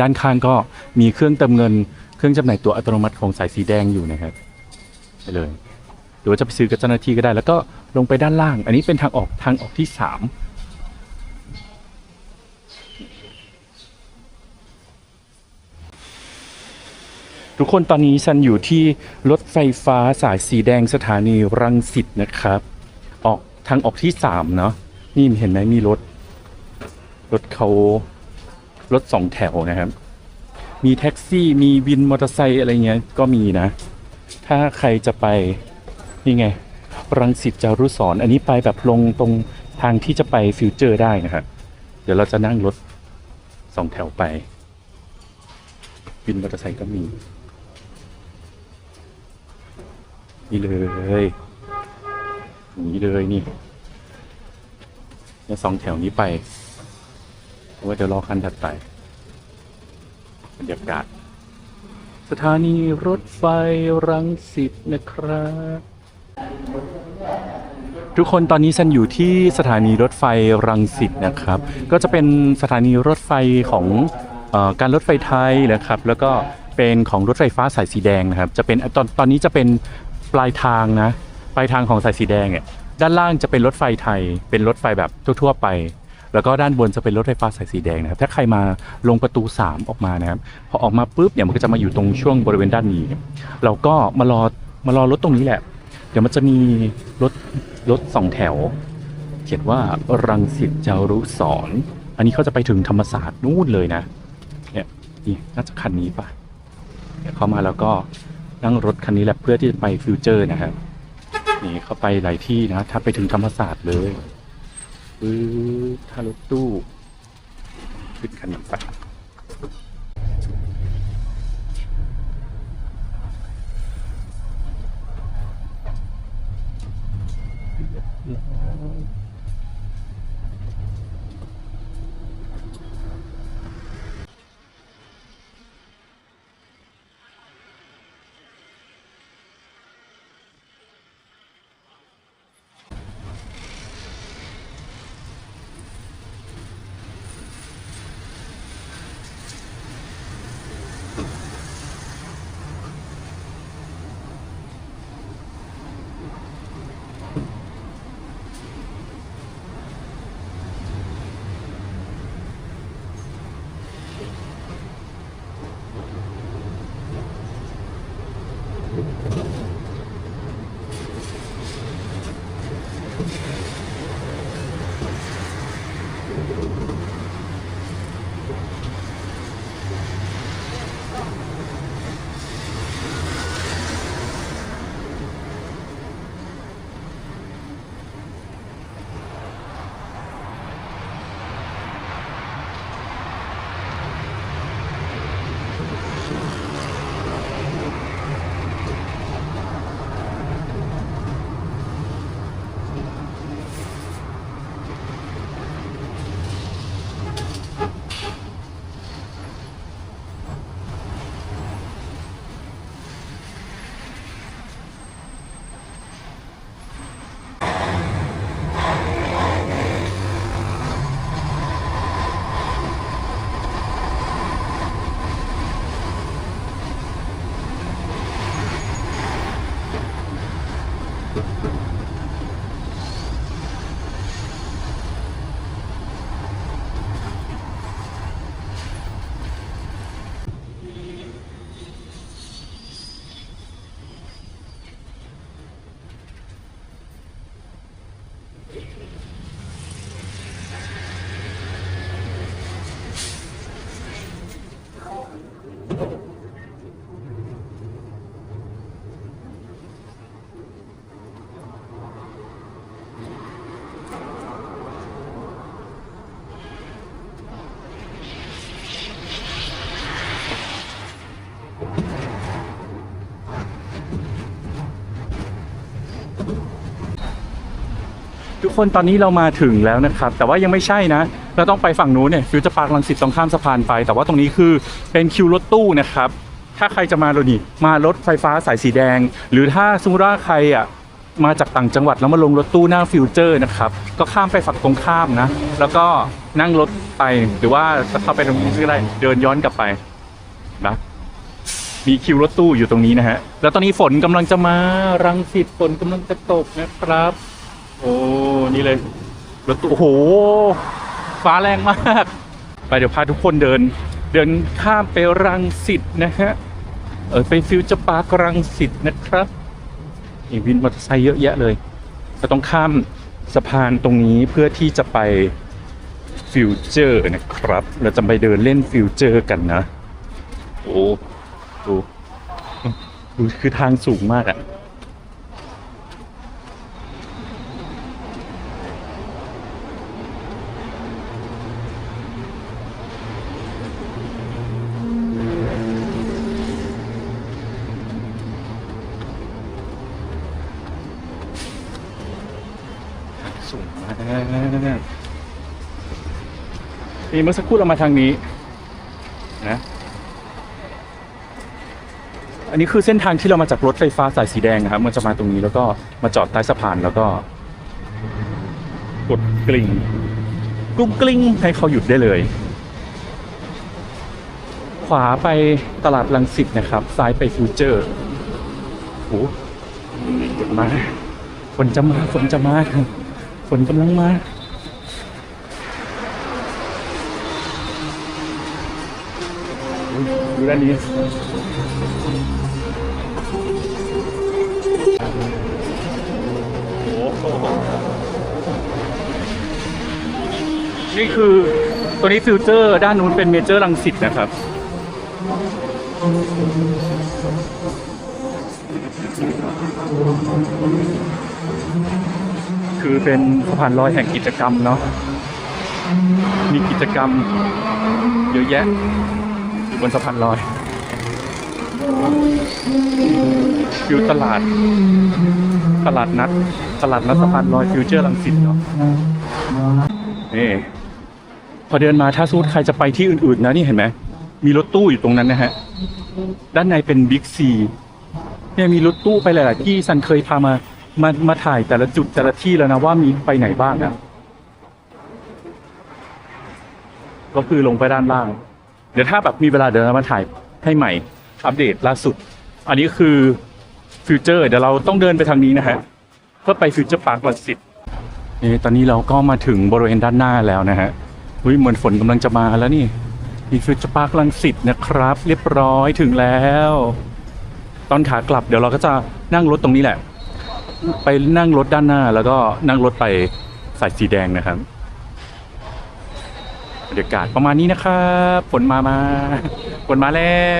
ด้านข้างก็มีเครื่องเติมเงิน เครื่องจำหน่ายตัวอัตโนมัติของสายสีแดงอยู่นะครับไปเลยหรือว่าจะไปซื้อกับเจ้าหน้าที่ก็ได้ แล้วก็ลงไปด้านล่าง อันนี้เป็นทางออกทางออกที่สามทุกคนตอนนี้ฉันอยู่ที่รถไฟฟ้าสายสีแดงสถานีรังสิตนะครับ ออกทางออกที่สามเนาะนี่เห็นไหมมีรถ รถเขา รถสองแถวนะครับ มีแท็กซี่มีวินมอเตอร์ไซค์อะไรเงี้ยก็มีนะ ถ้าใครจะไป นี่ไง รังสิตจารุสรณ์อันนี้ไปแบบลงตรงทางที่จะไปฟิวเจอร์ได้นะครับเดี๋ยวเราจะนั่งรถสองแถวไป วินมอเตอร์ไซค์ก็มีนี่เลยนี่เลยนี่เนี่ยสองแถวนี้ไปเอาไว้เดี๋ยวรอคันถัดไป บรรยากาศ สถานีรถไฟรังสิตนะครับ ทุกคนตอนนี้ฉันอยู่ที่สถานีรถไฟรังสิตนะครับ ก็จะเป็นสถานีรถไฟของอการรถไฟไทยนะครับ แล้วก็เป็นของรถไฟฟ้าสายสีแดงนะครับ จะเป็นตอนตอนนี้จะเป็นปลายทางนะ ปลายทางของสายสีแดงเนี่ยด้านล่างจะเป็นรถไฟไทย เป็นรถไฟแบบทั่ว ๆ ไป แล้วก็ด้านบนจะเป็นรถไฟฟ้าสายสีแดงนะครับ ถ้าใครมาลงประตู 3 ออกมานะครับ พอออกมาปุ๊บเนี่ยมันก็จะมาอยู่ตรงช่วงบริเวณด้านนี้ เราก็มารอมารอรถตรงนี้แหละ เดี๋ยวมันจะมีรถรถสองแถว เขียนว่ารังสิตจารุสรณ์อันนี้เขาจะไปถึงธรรมศาสตร์นู่นเลยนะ เนี่ยนี่น่าจะคันนี้ปะเขามาแล้วก็นั่งรถคันนี้แหละเพื่อที่จะไปฟิวเจอร์นะครับนี่เขาไปหลายที่นะ ถ้าไปถึงธรรมศาสตร์เลย ปึ๊บถ้ารถตู้ ขึ้นขันนี้ไป Oh. คนตอนนี้เรามาถึงแล้วนะครับ แต่ว่ายังไม่ใช่นะ เราต้องไปฝั่งนู้นเนี่ยฟิวจะปาร์คลังสิตต้องข้ามสะพานไป แต่ว่าตรงนี้คือเป็นคิวรถตู้นะครับ ถ้าใครจะมาโรนี่มารถไฟฟ้าสายสีแดง หรือถ้าสมมติว่าใครอะมาจากต่างจังหวัดแล้วมาลงรถตู้หน้าฟิวเจอร์นะครับ ก็ข้ามไปฝั่งตรงข้ามนะ แล้วก็นั่งรถไปหรือว่าจะเข้าไปตรงนี้ก็ได้เดินย้อนกลับไปนะมีคิวรถตู้อยู่ตรงนี้นะฮะ แล้วตอนนี้ฝนกำลังจะมารังสิตฝนกำลังจะตกนะครับ โอ้ นี่เลยรถตู้โอ้โห ฟ้าแรงมาก ไปเดี๋ยวพาทุกคนเดิน เดินข้ามไปรังสิตนะฮะ เออไปฟิวเจอร์ปาร์ครังสิตนะครับมีวินมอเตอร์ไซค์เยอะแยะเลยเราต้องข้ามสะพานตรงนี้เพื่อที่จะไปฟิวเจอร์นะครับ เราจะไปเดินเล่นฟิวเจอร์กันนะ โอ้ดูดูคือทางสูงมากอะ นี่เมื่อสักครู่เรามาทางนี้นะอันนี้คือเส้นทางที่เรามาจากรถไฟฟ้าสายสีแดงนะครับมันจะมาตรงนี้แล้วก็มาจอดใต้สะพานแล้วก็ กดกริ่งกรุ้งกลิ้งให้เขาหยุดได้เลย ขวาไปตลาดลังสิตนะครับ ซ้ายไปฟิวเจอร์โอ้ฝนมาฝนจะมาฝนจะมา ฝนกำลังมาดูด้านนี้นี่คือตัวนี้ฟิวเจอร์ด้านนู้นเป็นเมเจอร์ลังสิตนะครับ คือเป็นสะพานลอยแห่งกิจกรรมเนาะมีกิจกรรมเยอะแยะอยู่บนสะพานลอยฟิวตลาด ตลาดนัด ตลาดนัดสะพานลอยฟิวเจอร์ลังสิตเนาะนี่พอเดินมาถ้าสูดใครจะไปที่อื่นๆนะนี่เห็นไหมมีรถตู้อยู่ตรงนั้นนะฮะ ด้านในเป็นบิ๊กซีเนี่ยมีรถตู้ไปหลาย ๆ ที่ซันเคยพามา มามาถ่ายแต่ละจุดแต่ละที่แล้วนะว่ามีไปไหนบ้างนะก็คือลงไปด้านล่าง เดี๋ยวถ้าแบบมีเวลาเดี๋ยวเรามาถ่ายให้ใหม่ อัปเดตล่าสุด อันนี้คือฟิวเจอร์เดี๋ยวเราต้องเดินไปทางนี้นะฮะเพื่อไปฟิวเจอร์พาร์คลังสิตนี่ตอนนี้เราก็มาถึงบริเวณด้านหน้าแล้วนะฮะอุ้ยเหมือนฝนกำลังจะมาแล้วนี่มีฟิวเจอร์พาร์คลังสิตนะครับ เรียบร้อยถึงแล้ว ตอนขากลับเดี๋ยวเราก็จะนั่งรถตรงนี้แหละ ไปนั่งรถด้านหน้า แล้วก็นั่งรถไปสายสีแดงนะครับบรรยากาศประมาณนี้นะครับฝนมามาฝนมาแล้ว